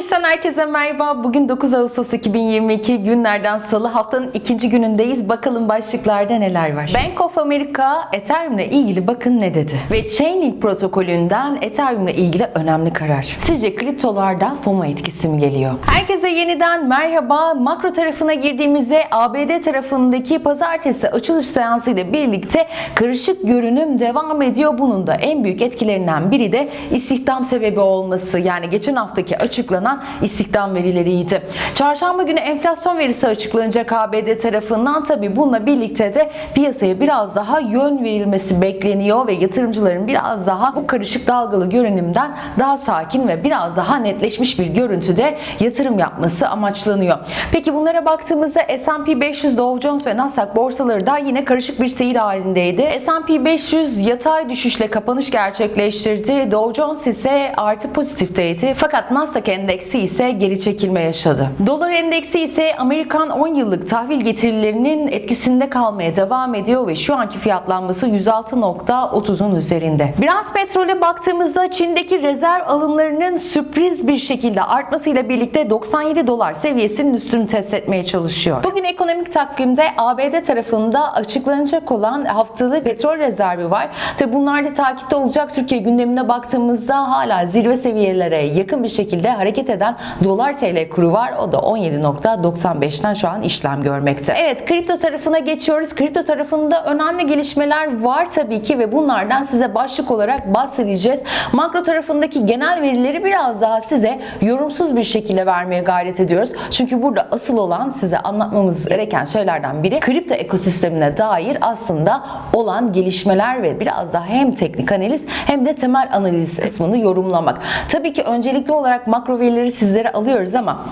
Akış'tan herkese merhaba. Bugün 9 Ağustos 2022 günlerden salı haftanın ikinci günündeyiz. Bakalım başlıklarda neler var. Bank of America Ethereum ile ilgili bakın ne dedi. Ve Chainlink protokolünden Ethereum ile ilgili önemli karar. Sizce kriptolarda FOMO etkisi mi geliyor? Herkese yeniden merhaba. Makro tarafına girdiğimizde ABD tarafındaki pazartesi açılış seansı ile birlikte karışık görünüm devam ediyor. Bunun da en büyük etkilerinden biri de istihdam sebebi olması. Yani geçen haftaki açıklanan istihdam verileriydi. Çarşamba günü enflasyon verisi açıklanacak ABD tarafından. Tabi bununla birlikte de piyasaya biraz daha yön verilmesi bekleniyor ve yatırımcıların biraz daha bu karışık dalgalı görünümden daha sakin ve biraz daha netleşmiş bir görüntüde yatırım yapması amaçlanıyor. Peki bunlara baktığımızda S&P 500, Dow Jones ve Nasdaq borsaları da yine karışık bir seyir halindeydi. S&P 500 yatay düşüşle kapanış gerçekleştirdi. Dow Jones ise artı pozitifteydi. Fakat Nasdaq endeksi ise geri çekilme yaşadı. Dolar endeksi ise Amerikan 10 yıllık tahvil getirilerinin etkisinde kalmaya devam ediyor ve şu anki fiyatlanması 106.30'un üzerinde. Biraz petrole baktığımızda Çin'deki rezerv alımlarının sürpriz bir şekilde artmasıyla birlikte 97 dolar seviyesinin üstünü test etmeye çalışıyor. Bugün ekonomik takvimde ABD tarafında açıklanacak olan haftalık petrol rezervi var. Tabi bunlar da takipte olacak. Türkiye gündemine baktığımızda hala zirve seviyelere yakın bir şekilde hareket eden dolar TL kuru var. O da 17.95'ten şu an işlem görmekte. Evet kripto tarafına geçiyoruz. Kripto tarafında önemli gelişmeler var tabii ki ve bunlardan size başlık olarak bahsedeceğiz. Makro tarafındaki genel verileri biraz daha size yorumsuz bir şekilde vermeye gayret ediyoruz. Çünkü burada asıl olan size anlatmamız gereken şeylerden biri kripto ekosistemine dair aslında olan gelişmeler ve biraz daha hem teknik analiz hem de temel analiz kısmını yorumlamak. Tabii ki öncelikli olarak makro verileri sizlere alıyoruz ama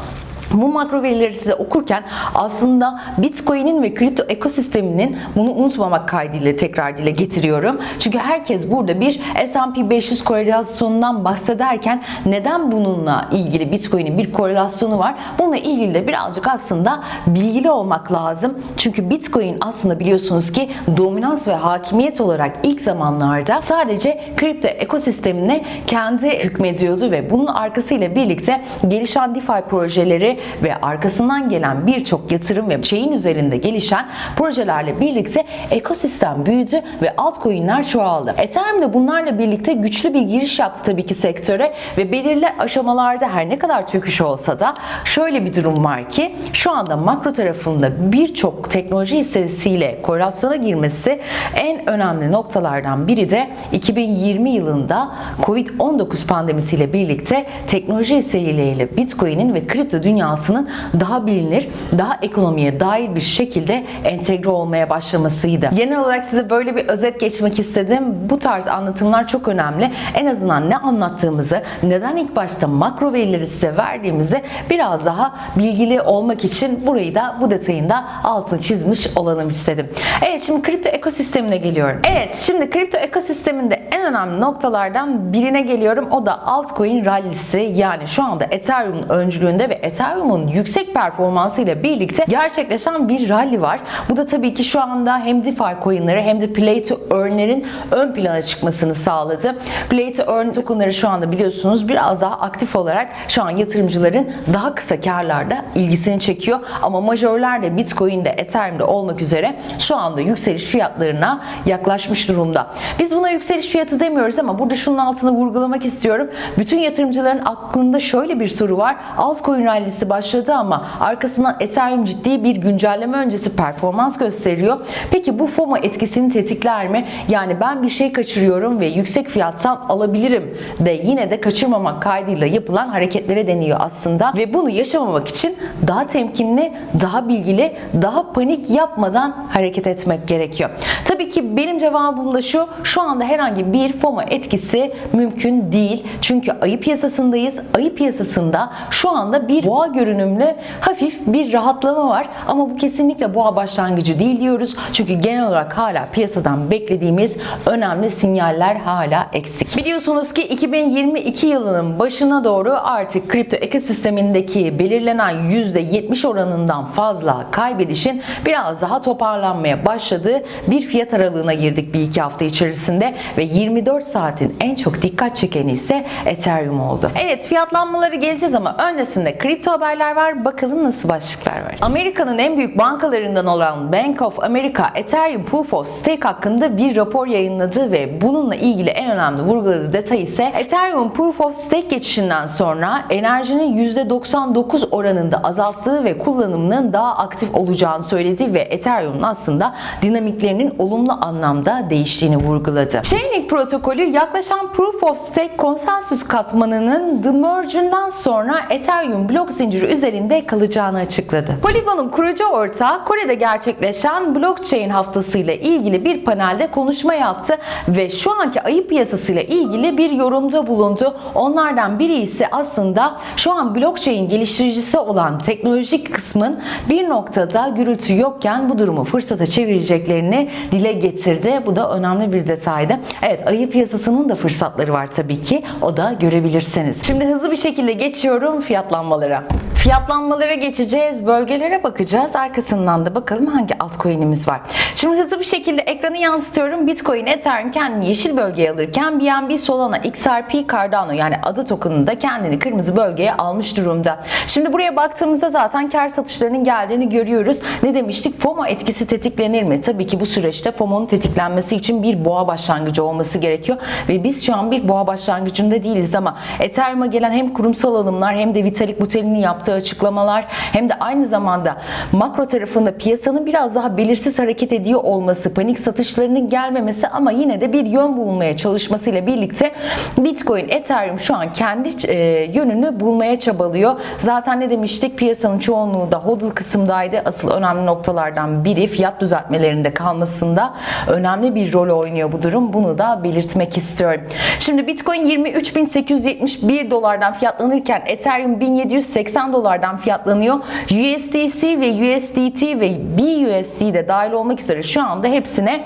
bu makro verileri size okurken aslında Bitcoin'in ve kripto ekosisteminin bunu unutmamak kaydıyla tekrar dile getiriyorum. Çünkü herkes burada bir S&P 500 korelasyonundan bahsederken neden bununla ilgili Bitcoin'in bir korelasyonu var? Bununla ilgili de birazcık aslında bilgili olmak lazım. Çünkü Bitcoin aslında biliyorsunuz ki dominans ve hakimiyet olarak ilk zamanlarda sadece kripto ekosistemine kendi hükmediyordu ve bunun arkasıyla birlikte gelişen DeFi projeleri ve arkasından gelen birçok yatırım ve şeyin üzerinde gelişen projelerle birlikte ekosistem büyüdü ve altcoin'ler çoğaldı. Ethereum de bunlarla birlikte güçlü bir giriş yaptı tabii ki sektöre ve belirli aşamalarda her ne kadar çöküş olsa da şöyle bir durum var ki şu anda makro tarafında birçok teknoloji hissesiyle korelasyona girmesi en önemli noktalardan biri de 2020 yılında Covid-19 pandemisiyle birlikte teknoloji hisseleriyle Bitcoin'in ve kripto dünyasının daha bilinir, daha ekonomiye dair bir şekilde entegre olmaya başlamasıydı. Genel olarak size böyle bir özet geçmek istedim. Bu tarz anlatımlar çok önemli. En azından ne anlattığımızı, neden ilk başta makro verileri size verdiğimizi biraz daha bilgili olmak için burayı da bu detayın da altını çizmiş olalım istedim. Evet şimdi kripto ekosistemine geliyorum. Evet şimdi kripto ekosisteminde en önemli noktalardan birine geliyorum. O da altcoin rallisi. Yani şu anda Ethereum'un öncülüğünde ve Ethereum'un yüksek performansı ile birlikte gerçekleşen bir rally var. Bu da tabii ki şu anda hem DeFi coinleri hem de Play to Earn'lerin ön plana çıkmasını sağladı. Play to Earn tokenları şu anda biliyorsunuz biraz daha aktif olarak şu an yatırımcıların daha kısa karlarda ilgisini çekiyor. Ama majörler de Bitcoin'de, Ethereum'de olmak üzere şu anda yükseliş fiyatlarına yaklaşmış durumda. Biz buna yükseliş fiyatı demiyoruz ama burada şunun altını vurgulamak istiyorum. Bütün yatırımcıların aklında şöyle bir soru var. Altcoin rallisi başladı ama arkasından Ethereum ciddi bir güncelleme öncesi performans gösteriyor. Peki bu FOMO etkisini tetikler mi? Yani ben bir şey kaçırıyorum ve yüksek fiyattan alabilirim de yine de kaçırmamak kaydıyla yapılan hareketlere deniyor aslında. Ve bunu yaşamamak için daha temkinli, daha bilgili, daha panik yapmadan hareket etmek gerekiyor. Tabii ki benim cevabım da şu. Şu anda herhangi bir FOMO etkisi mümkün değil. Çünkü ayı piyasasındayız. Ayı piyasasında şu anda bir boğa görünümlü hafif bir rahatlama var. Ama bu kesinlikle boğa başlangıcı değil diyoruz. Çünkü genel olarak hala piyasadan beklediğimiz önemli sinyaller hala eksik. Biliyorsunuz ki 2022 yılının başına doğru artık kripto ekosistemindeki belirlenen %70 oranından fazla kaybedişin biraz daha toparlanmaya başladığı bir fiyat aralığına girdik bir iki hafta içerisinde ve 24 saatin en çok dikkat çekeni ise Ethereum oldu. Evet fiyatlanmaları geleceğiz ama öncesinde kripto haberler var. Bakalım nasıl başlıklar var. Amerika'nın en büyük bankalarından olan Bank of America Ethereum Proof of Stake hakkında bir rapor yayınladı ve bununla ilgili en önemli vurguladığı detay ise Ethereum Proof of Stake geçişinden sonra enerjinin %99 oranında azalttığı ve kullanımının daha aktif olacağını söyledi ve Ethereum'un aslında dinamiklerinin olumlu anlamda değiştiğini vurguladı. Chainlink protokolü yaklaşan Proof of Stake konsensüs katmanının The Merge'ünden sonra Ethereum blok zinciri üzerinde kalacağını açıkladı. Polygon'un kurucu ortağı Kore'de gerçekleşen blockchain haftasıyla ilgili bir panelde konuşma yaptı ve şu anki ayı piyasasıyla ilgili bir yorumda bulundu. Onlardan biri ise aslında şu an blockchain geliştiricisi olan teknolojik kısmın bir noktada gürültü yokken bu durumu fırsata çevireceklerini dile getirdi. Bu da önemli bir detaydı. Evet ayı piyasasının da fırsatları var tabii ki. O da görebilirsiniz. Şimdi hızlı bir şekilde geçiyorum fiyatlanmalara. Fiyatlanmalara geçeceğiz. Bölgelere bakacağız. Arkasından da bakalım hangi altcoin'imiz var. Şimdi hızlı bir şekilde ekranı yansıtıyorum. Bitcoin, Ethereum kendini yeşil bölgeye alırken BNB, Solana, XRP, Cardano yani adı token'ı da kendini kırmızı bölgeye almış durumda. Şimdi buraya baktığımızda zaten kar satışlarının geldiğini görüyoruz. Ne demiştik? FOMO etkisi tetiklenir mi? Tabii ki bu süreçte FOMO'nun tetiklenmesi için bir boğa başlangıcı olması gerekiyor ve biz şu an bir boğa başlangıcında değiliz ama Ethereum'a gelen hem kurumsal alımlar hem de Vitalik Buterin'in yaptığı açıklamalar hem de aynı zamanda makro tarafında piyasanın biraz daha belirsiz hareket ediyor olması, panik satışlarının gelmemesi ama yine de bir yön bulmaya çalışmasıyla birlikte Bitcoin, Ethereum şu an kendi e, yönünü bulmaya çabalıyor. Zaten ne demiştik? Piyasanın çoğunluğu da hodl kısımdaydı. Asıl önemli noktalardan biri fiyat düzeltmelerinde kalmasında önemli bir rol oynuyor bu durum. Bunu da belirtmek istiyorum. Şimdi Bitcoin 23.871 dolardan fiyatlanırken Ethereum 1780 dolardan fiyatlanıyor. USDC ve USDT ve BUSD de dahil olmak üzere şu anda hepsine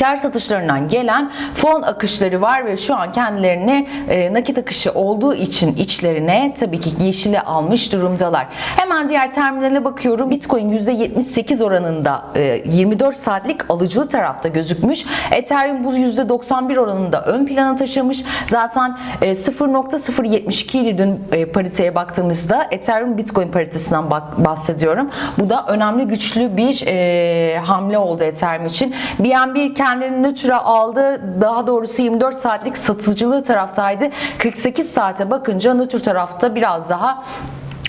kar satışlarından gelen fon akışları var ve şu an kendilerini e, nakit akışı olduğu için içlerine tabii ki yeşile almış durumdalar. Hemen diğer terminale bakıyorum. Bitcoin %78 oranında e, 24 saatlik alıcılı tarafta gözükmüş. Ethereum bu %91 oranında ön plana taşımış. Zaten e, 0.072 idi dün e, pariteye baktığımızda Ethereum Bitcoin paritesinden bahsediyorum. Bu da önemli güçlü bir e, hamle oldu Ethereum için. BNB kendini nötra aldı. Daha doğrusu 24 saatlik satıcılığı taraftaydı. 48 saate bakınca nötr tarafta biraz daha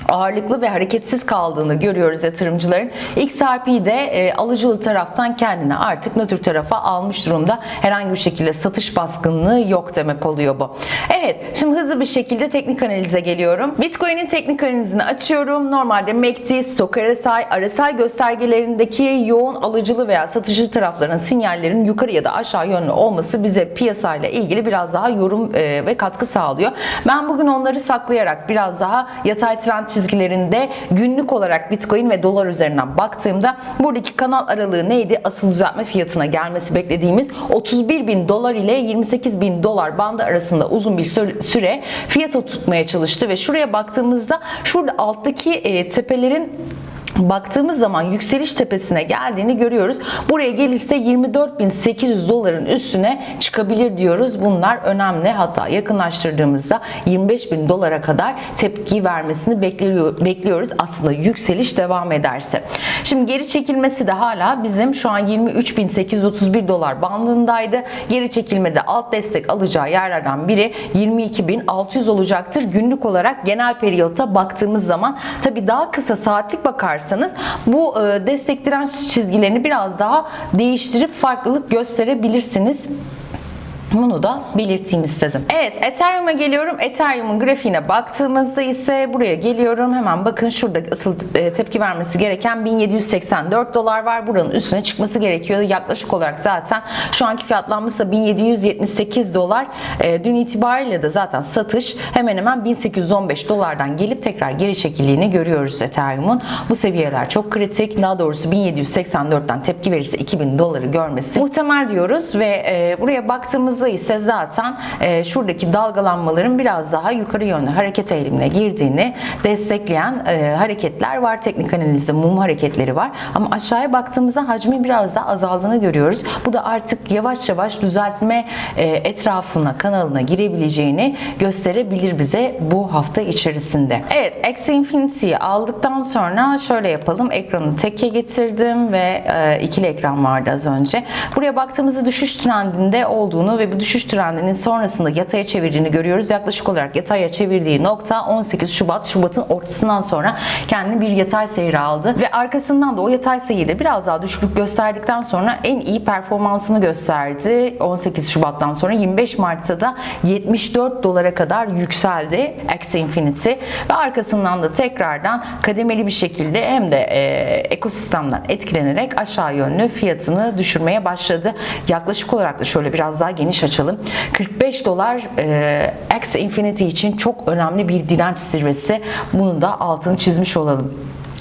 ağırlıklı ve hareketsiz kaldığını görüyoruz yatırımcıların. XRP de e, alıcılı taraftan kendini artık nötr tarafa almış durumda. Herhangi bir şekilde satış baskınlığı yok demek oluyor bu. Evet, şimdi hızlı bir şekilde teknik analize geliyorum. Bitcoin'in teknik analizini açıyorum. Normalde MACD, Stoch RSI, RSI göstergelerindeki yoğun alıcılı veya satıcı tarafların sinyallerin yukarı ya da aşağı yönlü olması bize piyasayla ilgili biraz daha yorum e, ve katkı sağlıyor. Ben bugün onları saklayarak biraz daha yatay trend çizgilerinde günlük olarak Bitcoin ve dolar üzerinden baktığımda buradaki kanal aralığı neydi? Asıl düzeltme fiyatına gelmesi beklediğimiz 31 bin dolar ile 28 bin dolar bandı arasında uzun bir süre fiyatı tutmaya çalıştı ve şuraya baktığımızda şurada alttaki e, tepelerin baktığımız zaman yükseliş tepesine geldiğini görüyoruz. Buraya gelirse 24.800 doların üstüne çıkabilir diyoruz. Bunlar önemli. Hatta yakınlaştırdığımızda 25.000 dolara kadar tepki vermesini bekliyor, bekliyoruz. Aslında yükseliş devam ederse. Şimdi geri çekilmesi de hala bizim şu an 23.831 dolar bandındaydı. Geri çekilmede alt destek alacağı yerlerden biri 22.600 olacaktır. Günlük olarak genel periyotta baktığımız zaman tabi daha kısa saatlik bakarsanız bu e, destek direnç çizgilerini biraz daha değiştirip farklılık gösterebilirsiniz. Bunu da belirteyim istedim. Evet Ethereum'a geliyorum. Ethereum'un grafiğine baktığımızda ise buraya geliyorum. Hemen bakın şurada asıl e, tepki vermesi gereken 1784 dolar var. Buranın üstüne çıkması gerekiyor. Yaklaşık olarak zaten şu anki fiyatlanması da 1778 dolar. E, Dün itibariyle de zaten satış hemen hemen 1815 dolardan gelip tekrar geri çekildiğini görüyoruz Ethereum'un. Bu seviyeler çok kritik. Daha doğrusu 1784'ten tepki verirse 2000 doları görmesi muhtemel diyoruz ve e, buraya baktığımızda ise zaten e, şuradaki dalgalanmaların biraz daha yukarı yönlü hareket eğilimine girdiğini destekleyen e, hareketler var. Teknik analizde mum hareketleri var. Ama aşağıya baktığımızda hacmin biraz daha azaldığını görüyoruz. Bu da artık yavaş yavaş düzeltme e, etrafına, kanalına girebileceğini gösterebilir bize bu hafta içerisinde. Evet, X Infinity'yi aldıktan sonra şöyle yapalım. Ekranı teke getirdim ve e, ikili ekran vardı az önce. Buraya baktığımızda düşüş trendinde olduğunu ve bu düşüş trendinin sonrasında yataya çevirdiğini görüyoruz. Yaklaşık olarak yataya çevirdiği nokta 18 Şubat. Şubat'ın ortasından sonra kendini bir yatay seyri aldı ve arkasından da o yatay seyirde biraz daha düşüklük gösterdikten sonra en iyi performansını gösterdi. 18 Şubat'tan sonra 25 Mart'ta da 74 dolara kadar yükseldi Axie Infinity ve arkasından da tekrardan kademeli bir şekilde hem de e, ekosistemden etkilenerek aşağı yönlü fiyatını düşürmeye başladı. Yaklaşık olarak da şöyle biraz daha geniş açalım. 45 dolar e, Axie Infinity için çok önemli bir direnç zirvesi. Bunun da altını çizmiş olalım.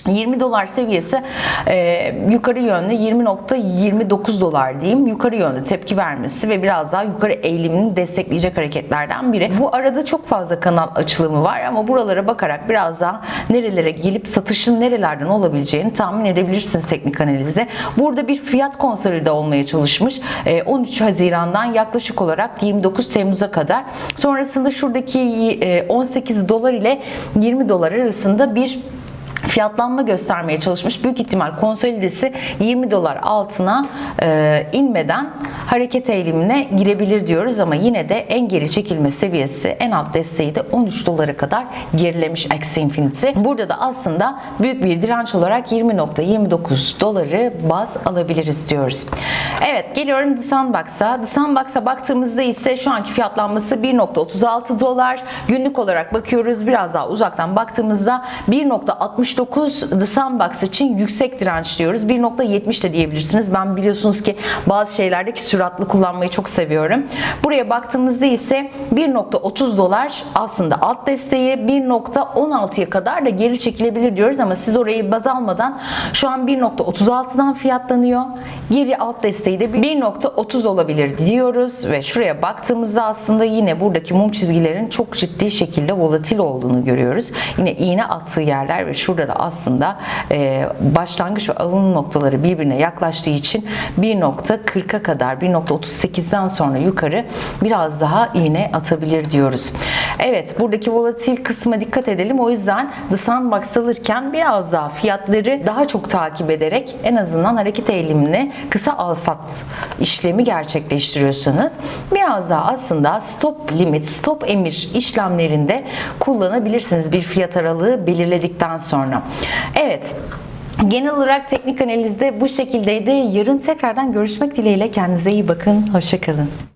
20 dolar seviyesi e, yukarı yönlü 20.29 dolar diyeyim yukarı yönlü tepki vermesi ve biraz daha yukarı eğilimini destekleyecek hareketlerden biri. Bu arada çok fazla kanal açılımı var ama buralara bakarak biraz daha nerelere gelip satışın nerelerden olabileceğini tahmin edebilirsiniz teknik analizde. Burada bir fiyat konsolide olmaya çalışmış. E, 13 Haziran'dan yaklaşık olarak 29 Temmuz'a kadar. Sonrasında şuradaki e, 18 dolar ile 20 dolar arasında bir fiyatlanma göstermeye çalışmış. Büyük ihtimal konsolidesi 20 dolar altına e, inmeden hareket eğilimine girebilir diyoruz ama yine de en geri çekilme seviyesi en alt desteği de 13 dolara kadar gerilemiş Axie Infinity. Burada da aslında büyük bir direnç olarak 20.29 doları baz alabiliriz diyoruz. Evet geliyorum The Sandbox'a. The Sandbox'a baktığımızda ise şu anki fiyatlanması 1.36 dolar. Günlük olarak bakıyoruz. Biraz daha uzaktan baktığımızda 1.69 The Sandbox için yüksek direnç diyoruz. 1.70 de diyebilirsiniz. Ben biliyorsunuz ki bazı şeylerdeki süratli kullanmayı çok seviyorum. Buraya baktığımızda ise 1.30 dolar aslında alt desteği 1.16'ya kadar da geri çekilebilir diyoruz ama siz orayı baz almadan şu an 1.36'dan fiyatlanıyor. Geri alt desteği de 1.30 olabilir diyoruz ve şuraya baktığımızda aslında yine buradaki mum çizgilerin çok ciddi şekilde volatil olduğunu görüyoruz. Yine iğne attığı yerler ve şurada da aslında e, başlangıç ve alım noktaları birbirine yaklaştığı için 1.40'a kadar 1.38'den sonra yukarı biraz daha iğne atabilir diyoruz. Evet buradaki volatil kısma dikkat edelim. O yüzden The Sandbox alırken biraz daha fiyatları daha çok takip ederek en azından hareket eğilimini kısa al sat işlemi gerçekleştiriyorsanız biraz daha aslında stop limit, stop emir işlemlerinde kullanabilirsiniz bir fiyat aralığı belirledikten sonra. Evet. Genel olarak teknik analizde bu şekildeydi. Yarın tekrardan görüşmek dileğiyle. Kendinize iyi bakın. Hoşçakalın.